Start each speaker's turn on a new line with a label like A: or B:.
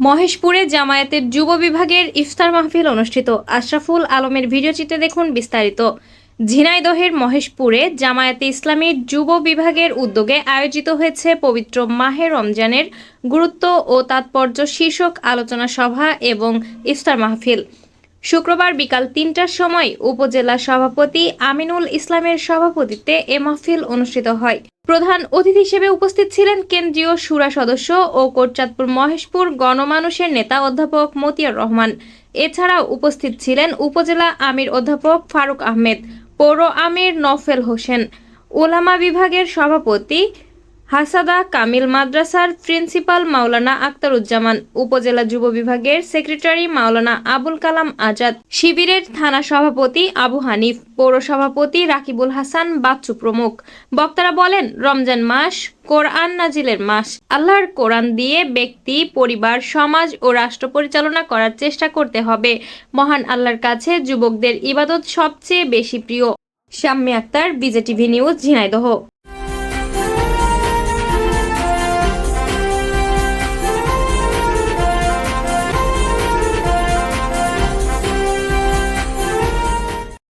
A: মহেশপুরে জামায়াতের যুব বিভাগের ইফতার মাহফিল অনুষ্ঠিত। আশরাফুল আলমের ভিডিওচিত্রে দেখুন বিস্তারিত। ঝিনাইদহের মহেশপুরে জামায়াতে ইসলামীর যুব বিভাগের উদ্যোগে আয়োজিত হয়েছে পবিত্র মাহে রমজানের গুরুত্ব ও তাৎপর্য শীর্ষক আলোচনা সভা এবং ইফতার মাহফিল। শুক্রবার বিকাল তিনটার সময় উপজেলা সভাপতি আমিনুল ইসলামের সভাপতিত্বে এ মাহফিল অনুষ্ঠিত হয়। প্রধান অতিথি হিসেবে উপস্থিত ছিলেন কেন্দ্রীয় সুরা সদস্য ও কোটচাঁদপুর মহেশপুর গণমানুষের নেতা অধ্যাপক মতিয়ার রহমান। এছাড়াও উপস্থিত ছিলেন উপজেলা আমির অধ্যাপক ফারুক আহমেদ, পৌর আমির নফেল হোসেন ওলামা বিভাগের সভাপতি হাসাদা কামিল মাদ্রাসার প্রিন্সিপাল মাওলানা আক্তারুজ্জামান, উপজেলা যুব বিভাগের সেক্রেটারি মাওলানা আবুল কালাম আজাদ, শিবিরের থানা সভাপতি আবু হানিফ, পৌর সভাপতি রাকিবুল হাসান বাচ্চু প্রমুখ। বক্তারা বলেন, রমজান মাস কোরআন নাজিলের মাস। আল্লাহর কোরআন দিয়ে ব্যক্তি, পরিবার, সমাজ ও রাষ্ট্র পরিচালনা করার চেষ্টা করতে হবে। মহান আল্লাহর কাছে যুবকদের ইবাদত সবচেয়ে বেশি প্রিয়। Shammi Akter, BJTV news, Jhenaidah.